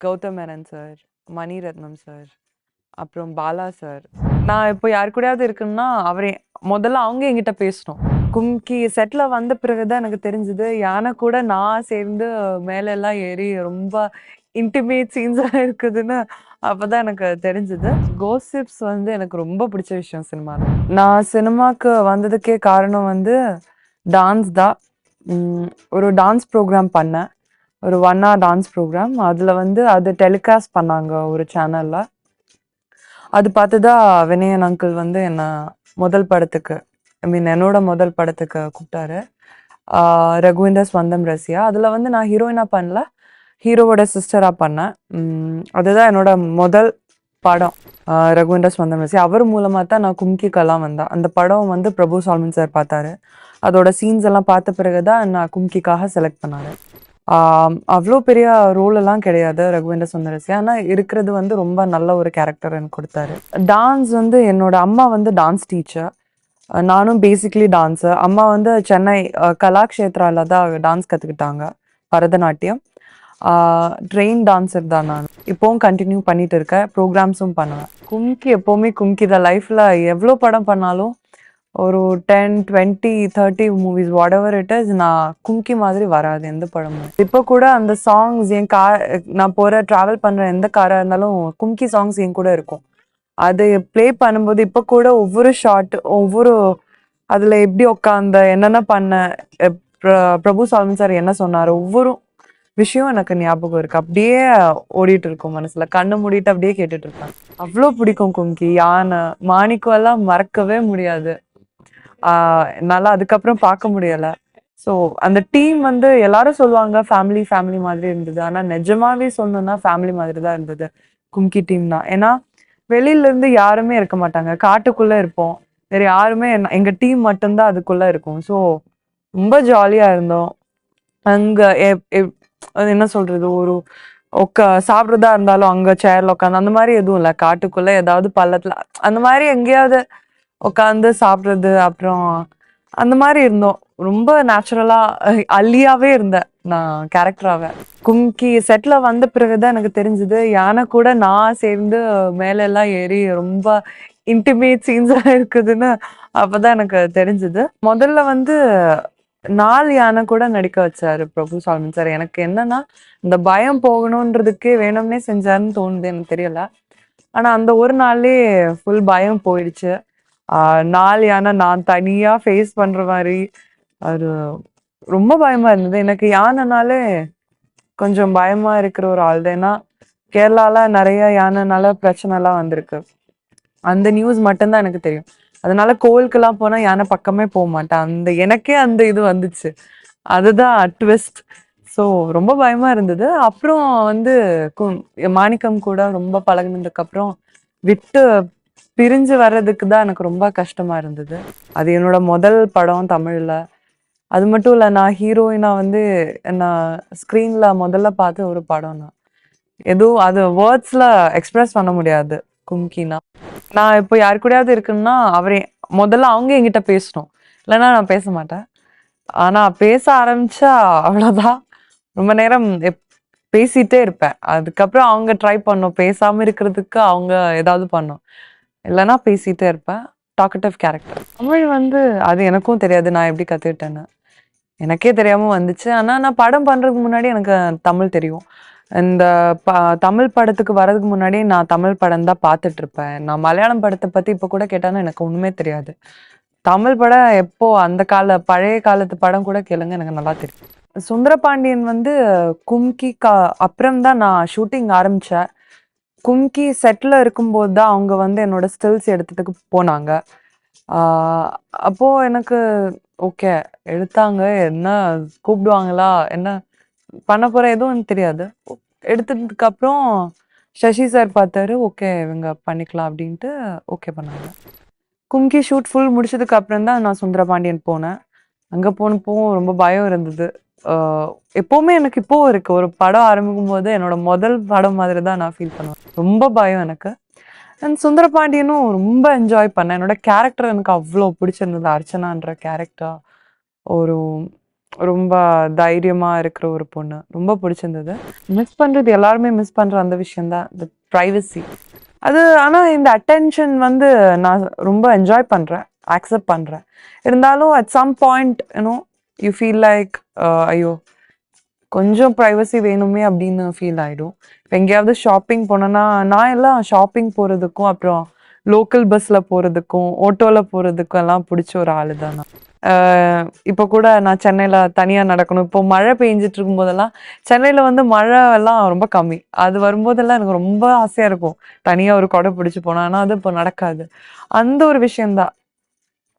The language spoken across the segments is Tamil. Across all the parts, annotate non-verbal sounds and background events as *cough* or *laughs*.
கௌதம் மேனன் சார், மணிரத்னம் சார், அப்புறம் பாலா சார். நான் இப்போ யார் கூடயாவது இருக்குன்னா, அவரே முதல்ல அவங்க என்கிட்ட பேசணும். கும்கி செட்டில் வந்த பிறகு தான் எனக்கு தெரிஞ்சது, யானை கூட நான் சேர்ந்து மேலெல்லாம் ஏறி ரொம்ப இன்டிமேட் சீன்ஸாக இருக்குதுன்னு அப்பதான் எனக்கு தெரிஞ்சது. கோசிப்ஸ் வந்து எனக்கு ரொம்ப பிடிச்ச விஷயம் சினிமால. நான் சினிமாவுக்கு வந்ததுக்கே காரணம் வந்து டான்ஸ் தான். ஒரு டான்ஸ் ப்ரோக்ராம் பண்ணேன். ஒரு ஒன் ஹவர் டான்ஸ் ப்ரோக்ராம். அதில் வந்து அது டெலிகாஸ்ட் பண்ணாங்க ஒரு சேனலில் அது பார்த்து தான் வினயன் அங்கிள் வந்து என்னை முதல் படத்துக்கு ஐ மீன் என்னோட முதல் படத்துக்கு கூப்பிட்டாரு. ரகுவிந்தர் ஸ்வந்தம் ரசியா. அதில் வந்து நான் ஹீரோயினாக பண்ணல. ஹீரோவோட சிஸ்டராக பண்ணேன். அதுதான் என்னோட முதல் படம். ஆ, ரகுவிந்தர் ஸ்வந்தம் ரசியா. அவர் மூலமாக தான் நான் கும்கிக்கெல்லாம் வந்தேன். அந்த படம் வந்து பிரபு சால்மன் சார் பார்த்தாரு. அதோட சீன்ஸ் எல்லாம் பார்த்த பிறகு தான் நான் கும்கிக்காக செலக்ட் பண்ணாரு. அவ்வளோ பெரிய ரோலெல்லாம் கிடையாது ரகுவேந்திர சுந்தரசி ஆனால் இருக்கிறது வந்து ரொம்ப நல்ல ஒரு கேரக்டர் எனக்கு கொடுத்தாரு. டான்ஸ் வந்து என்னோட அம்மா வந்து டான்ஸ் டீச்சர். நானும் பேசிக்கலி டான்ஸர். அம்மா வந்து சென்னை கலாக்ஷேத்ராவில் தான் டான்ஸ் கற்றுக்கிட்டாங்க பரதநாட்டியம். ட்ரெயின் டான்ஸர் தான் நான். இப்போவும் கண்டினியூ பண்ணிட்டு இருக்கேன். ப்ரோக்ராம்ஸும் பண்ணுவேன். கும்கி எப்போவுமே கும்கி தான். லைஃப்பில் எவ்வளோ படம் பண்ணாலும் ஒரு 10, 20, 30 மூவிஸ் வாட்எவர் இட் இஸ் நான் கும்கி மாதிரி வராது எந்த படமும். இப்போ கூட அந்த சாங்ஸ் என் கார் நான் போகிற ட்ராவல் பண்ணுற எந்த காராக இருந்தாலும் கும்கி சாங்ஸ் என் கூட இருக்கும். அது ப்ளே பண்ணும்போது இப்போ கூட ஒவ்வொரு ஷார்ட் ஒவ்வொரு அதில் எப்படி உட்காந்த என்னென்ன பண்ண பிர- பிரபு சால்மன் சார் என்ன சொன்னார் ஒவ்வொரு விஷயம் எனக்கு ஞாபகம் இருக்கு. அப்படியே ஓடிட்டு இருக்கும் மனசுல. கண்ணு மூடிட்டு அப்படியே கேட்டுட்டு இருப்பேன். அவ்வளோ பிடிக்கும் கும்கி. யானை, மாணிக்கம் எல்லாம் மறக்கவே முடியாது. என்னால் அதுக்கப்புறம் பார்க்க முடியல. ஸோ அந்த டீம் வந்து எல்லாரும் சொல்லுவாங்க ஃபேமிலி ஃபேமிலி மாதிரி இருந்தது. ஆனால் நிஜமாவே சொல்லணும்னா ஃபேமிலி மாதிரி தான் இருந்தது. கும்கி டீம் தான். ஏன்னா வெளியிலேருந்து யாருமே இருக்க மாட்டாங்க. காட்டுக்குள்ளே இருப்போம். வேற யாருமே என்ன- எங்க டீம் மட்டும்தான் அதுக்குள்ள இருக்கும். ஸோ ரொம்ப ஜாலியா இருந்தோம். அங்க எப்- அது என்ன சொல்றது ஒரு உக்க சாப்பிட்றதா இருந்தாலும் அங்க சேர்ல உட்காந்து அந்த மாதிரி எதுவும் இல்லை. காட்டுக்குள்ளே ஏதாவது பள்ளத்தில் அந்த மாதிரி எங்கேயாவது உட்காந்து சாப்பிட்றது அப்புறம் அந்த மாதிரி இருந்தோம். ரொம்ப நேச்சுரலா அள்ளியாவே இருந்தேன் நான் கேரக்டராவே. கும்கி செட்ல வந்த பிறகு தான் எனக்கு தெரிஞ்சது, யானை கூட நான் சேர்ந்து மேலெல்லாம் ஏறி ரொம்ப இன்டிமேட் சீன்ஸாக இருக்குதுன்னு அப்பதான் எனக்கு தெரிஞ்சது. முதல்ல வந்து நாலு யானை கூட நடிக்க வச்சாரு பிரபு சால்மன் சார். எனக்கு என்னன்னா இந்த பயம் போகணுன்றதுக்கே வேணும்னே செஞ்சாருன்னு தோணுது எனக்கு தெரியல. ஆனா அந்த ஒரு நாள்லயே ஃபுல் பயம் போயிடுச்சு. நாள் யானை நான் தனியாக ஃபேஸ் பண்ணுற மாதிரி அது ரொம்ப பயமாக இருந்தது. எனக்கு யானைனாலே கொஞ்சம் பயமாக இருக்கிற ஒரு ஆள் தான். ஏன்னா கேரளால நிறைய யானைனால பிரச்சனைலாம் வந்திருக்கு. அந்த நியூஸ் மட்டும்தான் எனக்கு தெரியும். அதனால கோவிலுக்கெல்லாம் போனால் யானை பக்கமே போக மாட்டேன். அந்த எனக்கே அந்த இது வந்துச்சு. அதுதான் ட்விஸ்ட். ஸோ ரொம்ப பயமாக இருந்தது. அப்புறம் வந்து மாணிக்கம் கூட ரொம்ப பழகினதுக்கப்புறம் விட்டு பிரிஞ்சு வர்றதுக்கு தான் எனக்கு ரொம்ப கஷ்டமா இருந்தது. அது என்னோட முதல் படம் தமிழ்ல. அது மட்டும் இல்லை நான் ஹீரோயினா வந்து நான் ஸ்க்ரீன்ல முதல்ல பார்த்த ஒரு படம் தான். எதுவும் அது வேர்ட்ஸ்ல எக்ஸ்பிரஸ் பண்ண முடியாது கும்கினா. நான் இப்போ யாரு கூடயாவது இருக்குன்னா, அவரே முதல்ல அவங்க என்கிட்ட பேசணும். இல்லைன்னா நான் பேச மாட்டேன். ஆனா பேச ஆரம்பிச்சா அவ்வளோதான். ரொம்ப நேரம் பேசிட்டே இருப்பேன். அதுக்கப்புறம் அவங்க ட்ரை பண்ணும். பேசாமல் இருக்கிறதுக்கு அவங்க ஏதாவது பண்ணும். இல்லைன்னா பேசிகிட்டே இருப்பேன். Talkative character. தமிழ் வந்து அது எனக்கும் தெரியாது நான் எப்படி கற்றுக்கிட்டேன்னு எனக்கே தெரியாமல் வந்துச்சு. ஆனால் நான் படம் பண்ணுறதுக்கு முன்னாடி எனக்கு தமிழ் தெரியும். இந்த ப தமிழ் படத்துக்கு வர்றதுக்கு முன்னாடி நான் தமிழ் படம் தான் பார்த்துட்ருப்பேன் நான் மலையாளம் படத்தை பற்றி இப்போ கூட கேட்டாலும் எனக்கு ஒன்றுமே தெரியாது. தமிழ் படம் எப்போ அந்த கால பழைய காலத்து படம் கூட கேளுங்க எனக்கு நல்லா தெரியும். சுந்தரபாண்டியன் வந்து கும்கிக்கு அப்புறம் தான் நான் ஷூட்டிங் ஆரம்பித்தேன் கும்கி செட்டில் இருக்கும்போது தான் அவங்க வந்து என்னோட ஸ்டில்ஸ் எடுத்துட்டு போனாங்க. அப்போது எனக்கு ஓகே எடுத்தாங்க. என்ன கூப்பிடுவாங்களா? என்ன பண்ண போகிற எதுவும் எனக்கு தெரியாது. எடுத்ததுக்கப்புறம் சசி சார் பார்த்தாரு. ஓகே இவங்க பண்ணிக்கலாம் அப்படின்ட்டு ஓகே பண்ணாங்க. கும்கி ஷூட் ஃபுல் முடிச்சதுக்கு அப்புறம் தான் நான் சுந்தரபாண்டியன் போனேன். அங்கே போனப்போ ரொம்ப பயம் இருந்தது. எப்போவுமே எனக்கு இப்போ இருக்கு. ஒரு படம் ஆரம்பிக்கும்போது என்னோட முதல் படம் மாதிரி தான் நான் ஃபீல் பண்ணுவேன். ரொம்ப பயம் எனக்கு. அண்ட் சுந்தரபாண்டியனும் ரொம்ப என்ஜாய் பண்ணேன். என்னோட கேரக்டர் எனக்கு அவ்வளோ பிடிச்சிருந்தது. அர்ச்சனான்ற கேரக்டர். ஒரு ரொம்ப தைரியமாக இருக்கிற ஒரு பொண்ணு ரொம்ப பிடிச்சிருந்தது மிஸ் பண்ணுறது எல்லாருமே மிஸ் பண்ணுற அந்த விஷயந்தான் இந்த ப்ரைவசி அது ஆனால் இந்த அட்டென்ஷன் வந்து நான் ரொம்ப என்ஜாய் பண்ணுறேன் அக்செப்ட் பண்ணுறேன் இருந்தாலும் at some point you know you feel like ஐயோ. கொஞ்சம் ப்ரைவசி வேணுமே அப்படின்னு ஃபீல் ஆயிடும். இப்போ எங்கேயாவது ஷாப்பிங் போனேன்னா நான் எல்லாம் ஷாப்பிங் போகிறதுக்கும் அப்புறம் லோக்கல் பஸ்ஸில் போகிறதுக்கும் ஓட்டோவில் போகிறதுக்கும் எல்லாம் பிடிச்ச ஒரு ஆள் தான் நான் ஆஹ் இப்போ கூட நான் சென்னையில் தனியாக நடக்கணும். இப்போ மழை பெஞ்சிட்டு இருக்கும்போதெல்லாம் சென்னையில் வந்து மழை எல்லாம் ரொம்ப கம்மி. அது வரும்போதெல்லாம் எனக்கு ரொம்ப ஆசையாக இருக்கும். தனியாக ஒரு கொடை பிடிச்சி போனா ஆனால் அது இப்போ நடக்காது. அந்த ஒரு விஷயம்தான்.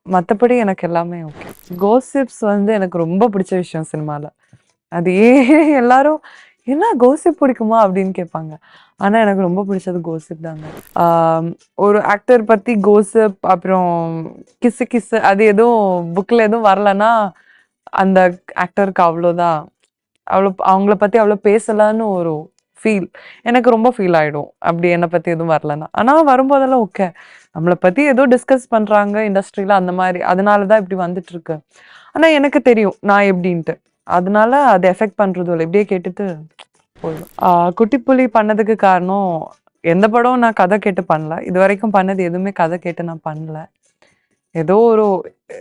மற்றபடி எனக்கு எல்லாமே ஓகே கோசிப்ஸ் வந்து எனக்கு ரொம்ப பிடிச்ச விஷயம் சினிமாவில் அது ஏன் எல்லாரும் என்ன கோசிப் பிடிக்குமா? அப்படின்னு கேட்பாங்க. ஆனால் எனக்கு ரொம்ப பிடிச்சது கோசிப் தாங்க. ஒரு ஆக்டர் பற்றி கோசிப் அப்புறம் கிசு கிசு அது எதுவும் புக்கில் எதுவும் வரலன்னா அந்த ஆக்டருக்கு அவ்வளோதான் அவ்வளோ அவங்கள பற்றி அவ்வளோ பேசலான்னு ஒரு ஃபீல் எனக்கு ரொம்ப ஃபீல் ஆகிடும் அப்படி என்னை பற்றி எதுவும் வரலன்னா. ஆனால் வரும்போதெல்லாம் ஓகே நம்மளை பற்றி ஏதோ டிஸ்கஸ் பண்ணுறாங்க இண்டஸ்ட்ரியில் அந்த மாதிரி. அதனால தான் இப்படி வந்துட்டுருக்கு. ஆனால் எனக்கு தெரியும் நான் எப்படின்ட்டு. அதனால அது எஃபெக்ட் பண்ணுறதும் இல்லை. இப்படியே கேட்டுட்டு போயிடும். குட்டிப்புலி பண்ணதுக்கு காரணம் எந்த படம் நான் கதை கேட்டு பண்ணல. இது வரைக்கும் பண்ணது எதுவுமே கதை கேட்டு நான் பண்ணல. ஏதோ ஒரு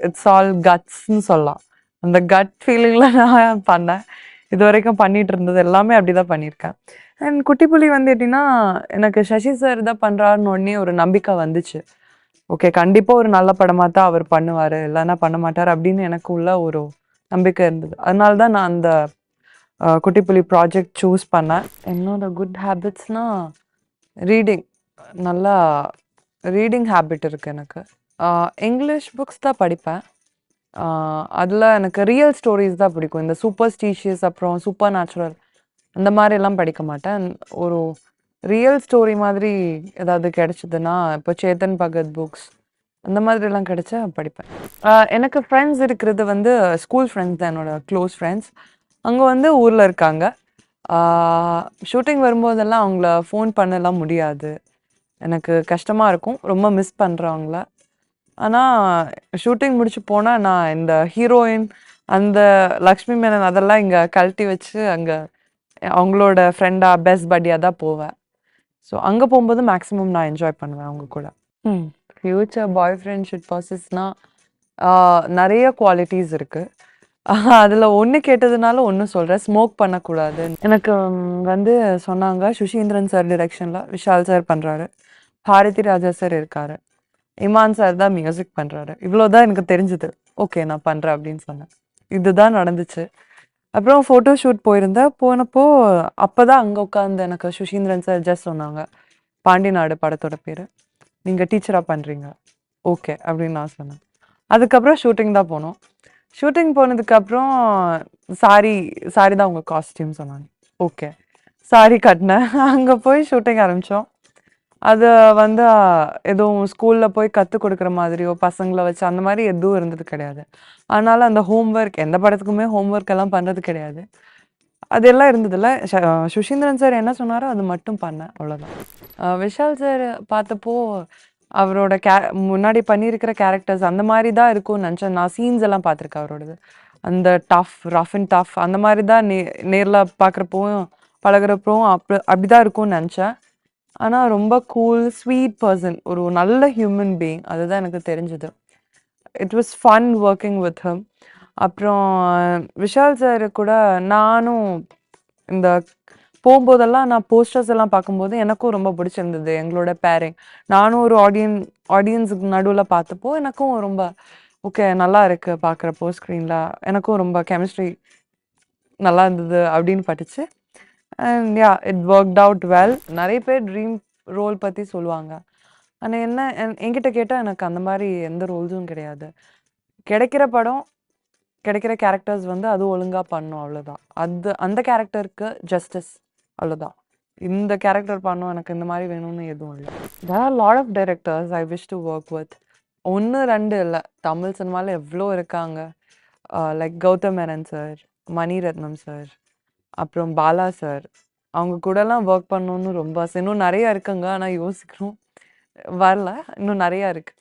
இட்ஸ் ஆல் கட்ஸ்ன்னு சொல்லலாம். அந்த கட் ஃபீலிங்கில் நான் பண்ணேன். இது வரைக்கும் பண்ணிட்டு இருந்தது எல்லாமே அப்படிதான் பண்ணியிருக்கேன். அண்ட் குட்டிப்புலி வந்து எப்படின்னா எனக்கு சசி சார் தான் பண்ணுறாருன்னு உடனே ஒரு நம்பிக்கை வந்துச்சு. ஓகே கண்டிப்பாக ஒரு நல்ல படமாக தான் அவர் பண்ணுவார். இல்லைன்னா பண்ண மாட்டார் அப்படின்னு எனக்கு உள்ள ஒரு நம்பிக்கை இருந்தது. அதனால தான் நான் அந்த குட்டிப்புலி ப்ராஜெக்ட் சூஸ் பண்ணேன். என்னோட குட் ஹேபிட்ஸ்னால் ரீடிங் நல்லா ரீடிங் ஹேபிட் இருக்குது எனக்கு. இங்கிலீஷ் புக்ஸ் தான் படிப்பேன். அதில் எனக்கு ரியல் ஸ்டோரிஸ் தான் பிடிக்கும். இந்த சூப்பர் ஸ்டீஷியஸ் அப்புறம் சூப்பர் நேச்சுரல் அந்த மாதிரிலாம் படிக்க மாட்டேன். ஒரு ரியல் ஸ்டோரி மாதிரி ஏதாவது கிடச்சிதுன்னா இப்போ சேத்தன் பகத் புக்ஸ் அந்த மாதிரிலாம் கிடச்சா படிப்பேன். எனக்கு ஃப்ரெண்ட்ஸ் இருக்கிறது வந்து ஸ்கூல் ஃப்ரெண்ட்ஸ் தான் என்னோட க்ளோஸ் ஃப்ரெண்ட்ஸ் அங்கே வந்து ஊரில் இருக்காங்க. ஷூட்டிங் வரும்போதெல்லாம் அவங்கள ஃபோன் பண்ணலாம் முடியாது. எனக்கு கஷ்டமாக இருக்கும். ரொம்ப மிஸ் பண்ணுறவங்கள ஆனால் ஷூட்டிங் முடிச்சு போனால் நான் இந்த ஹீரோயின் அந்த லக்ஷ்மி மேனன் அதெல்லாம் இங்கே கழட்டி வச்சு அங்கே அவங்களோட ஃப்ரெண்டாக பெஸ்ட் பட்டியாக தான் போவேன். ஸோ அங்கே போகும்போது மேக்ஸிமம் நான் என்ஜாய் பண்ணுவேன் அவங்க கூட. ம். ஃப்யூச்சர் பாய் ஃப்ரெண்ட் ஷிட் ப்ராசஸ்னால் நிறைய குவாலிட்டிஸ் இருக்குது அதில் ஒன்று கேட்டதுனால ஒன்று சொல்கிறேன் ஸ்மோக் பண்ணக்கூடாது எனக்கு வந்து சொன்னாங்க சுஷீந்திரன் சார் டிரெக்ஷனில் விஷால் சார் பண்ணுறாரு பாரதி ராஜா சார் இருக்காரு. இமான் சார் தான் மியூசிக் பண்ணுறாரு இவ்வளோதான் எனக்கு தெரிஞ்சுது. ஓகே நான் பண்ணுறேன் அப்படின்னு சொன்னேன். இதுதான் நடந்துச்சு. அப்புறம் ஃபோட்டோ ஷூட் போயிருந்தேன் போனப்போ அப்போ தான் அங்கே உட்காந்து எனக்கு சுஷீந்திரன் சார் ஜஸ்ட் சொன்னாங்க. பாண்டி நாடு படத்தோட பேர். நீங்கள் டீச்சராக பண்ணுறீங்க ஓகே அப்படின்னு நான் சொன்னேன். அதுக்கப்புறம் ஷூட்டிங் தான் போனோம். ஷூட்டிங் போனதுக்கப்புறம் சாரி சாரி தான் உங்கள் காஸ்டியூம் சொன்னாங்க. ஓகே சாரி கட்டினேன். *laughs* அங்கே போய் ஷூட்டிங் ஆரம்பித்தோம் அது வந்து எதுவும் ஸ்கூலில் போய் கற்றுக் கொடுக்குற மாதிரியோ பசங்களை வச்சு அந்த மாதிரி எதுவும் இருந்தது கிடையாது. அதனால் அந்த ஹோம்ஒர்க் எந்த படத்துக்குமே ஹோம்ஒர்க் எல்லாம் பண்ணுறது கிடையாது. அதெல்லாம் இருந்ததில்ல. ச- சுஷீந்திரன் சார் என்ன சொன்னாரோ அது மட்டும் பண்ணேன். அவ்வளோதான் விஷால் சார் பார்த்தப்போ அவரோட கே முன்னாடி பண்ணியிருக்கிற கேரக்டர்ஸ் அந்த மாதிரி தான் இருக்கும்னு நினச்சேன். நான் சீன்ஸ் எல்லாம் பார்த்துருக்கேன் அவரோடது. அந்த டஃப் ரஃப் அண்ட் டஃப் அந்த மாதிரி தான் நே நேரில் பார்க்குறப்பவும் பழகிறப்பவும் அப்படி அப்படி தான் இருக்கும்னு நினச்சேன். ஆனால் ரொம்ப கூல் ஸ்வீட் பர்சன் ஒரு நல்ல ஹியூமன் பீயிங் அதுதான் எனக்கு தெரிஞ்சது. It was fun working with him அப்புறம் விஷால் சார் கூட நானும் இந்த போகும்போதெல்லாம் நான் போஸ்டர்ஸ் எல்லாம் பார்க்கும்போது எனக்கும் ரொம்ப பிடிச்சிருந்தது எங்களோட பேரிங் நானும் ஒரு ஆடியன் ஆடியன்ஸுக்கு நடுவில் பார்த்தப்போ எனக்கும் ரொம்ப ஓகே நல்லா இருக்குது பார்க்குறப்போ ஸ்க்ரீனில் எனக்கும் ரொம்ப கெமிஸ்ட்ரி நல்லா இருந்தது அப்படின்னு பட்டுச்சு. And yeah it worked out well நிறைய பேர் ட்ரீம் ரோல் பற்றி சொல்லுவாங்க. ஆனால் என்ன என்- என்கிட்ட கேட்டால் எனக்கு அந்த மாதிரி எந்த ரோல்ஸும் கிடையாது. கிடைக்கிற படம் கிடைக்கிற கேரக்டர்ஸ் வந்து அது ஒழுங்காக பண்ணும் அவ்வளோதான் அது அந்த கேரக்டருக்கு ஜஸ்டிஸ் அவ்வளோதான் இந்த கேரக்டர் பண்ணும் எனக்கு இந்த மாதிரி வேணும்னு எதுவும் இல்லை. There are lot of directors I wish to work with ஒன்று ரெண்டு இல்லை. தமிழ் சினிமாவில் எவ்வளோ இருக்காங்க. Like Gautham Menon sir Mani Ratnam sir அப்புறம் பாலா சார். அவங்க கூடலாம் ஒர்க் பண்ணணும்னு ரொம்ப ஆசை. இன்னும் நிறையா இருக்குங்க ஆனால் யோசிக்கிறோம். வரல இன்னும் நிறையா இருக்குது